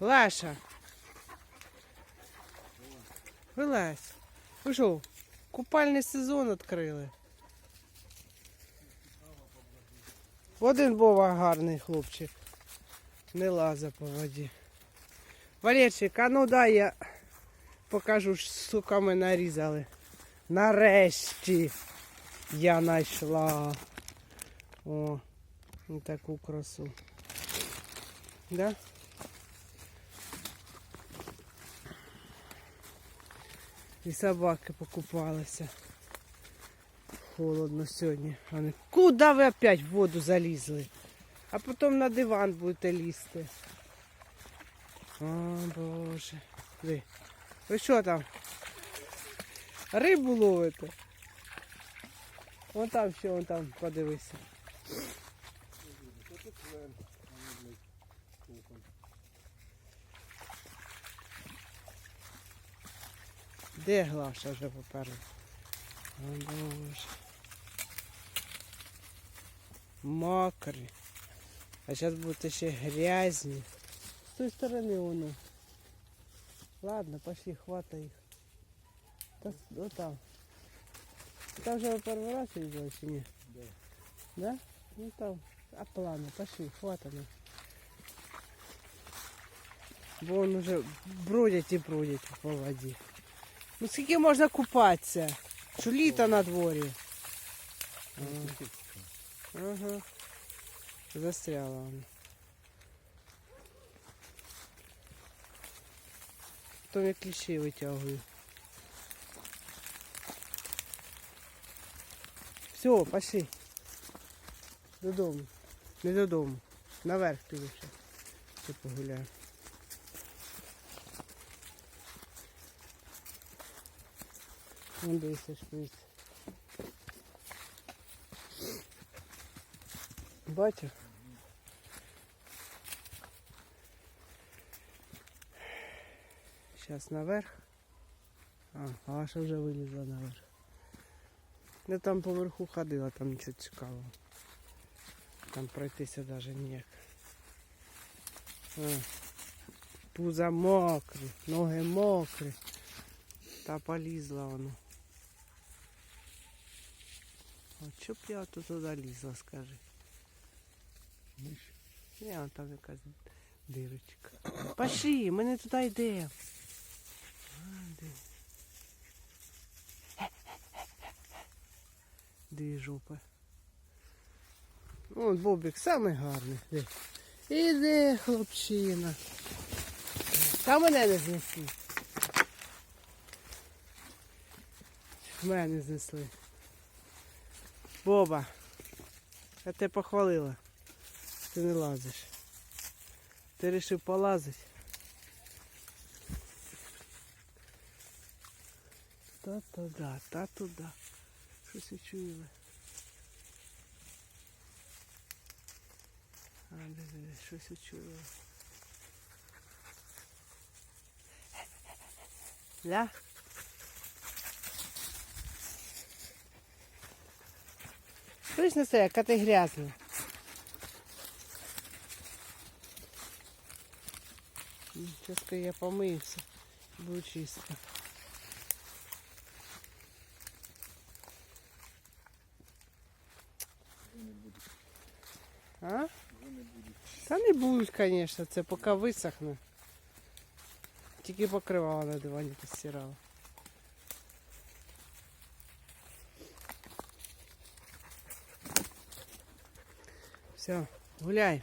Леша. Вилазь. Ви що, купальний сезон відкрили? Один Вова гарний хлопчик. Не лаза по воді. Валерчик, а ну дай я покажу, сука ми нарізали. Нарешті я знайшла. О, таку красу. Да? І собаки покупалися. Холодно сьогодні. Вони, куди ви опять в воду залізли? А потім на диван будете лізти. О, Боже. Ви, ви що там? Рибу ловите? Вон там що, вон там, подивися. Де Глаша вже поперла? О, Боже. Мокрі. А зараз будете ще грязні. З тої сторони воно. Ладно, пошли, хватай їх. Та с- ну там. Там вже перший раз видела чи ні? Да. Да? Ну там. А планы, пошли, хватано. Бо он уже бродять і бродять по воді. Ну скільки можна купатися? Що літо на дворі. Ага. Застряла вона. Потім я кліщі витягую. Все, пошли. Додому. Не додому. Наверх піду ще. Ще погуляю. Вон дивися, шпиць. Бачив? Сейчас наверх. А, Аша вже вилізла наверх. Я там поверху ходила, там нічого цікавого. Там пройтися навіть ніяк. А, пузо мокрі, ноги мокрі. Та полізла воно. От б я тут туди лізла, скажи. Ні, там якась дирочка. Пошли, ми не туди йдемо. Дві жопи. Вон Бобик самий гарний. Іди, хлопчина. Та мене не знесли. Мене знесли. Боба, я тебе похвалила. Ти не лазиш. Ти вирішив полазити. Та туди, та туди. Щось я чули. А, де, щось я чула. Ля? Слышь, це, яка ти грязна. Сейчас я помыюсь, будет чисто. А? Та не будуть, звісно, це поки висохне. Тільки покривала на дивані постирала. Все, гуляй.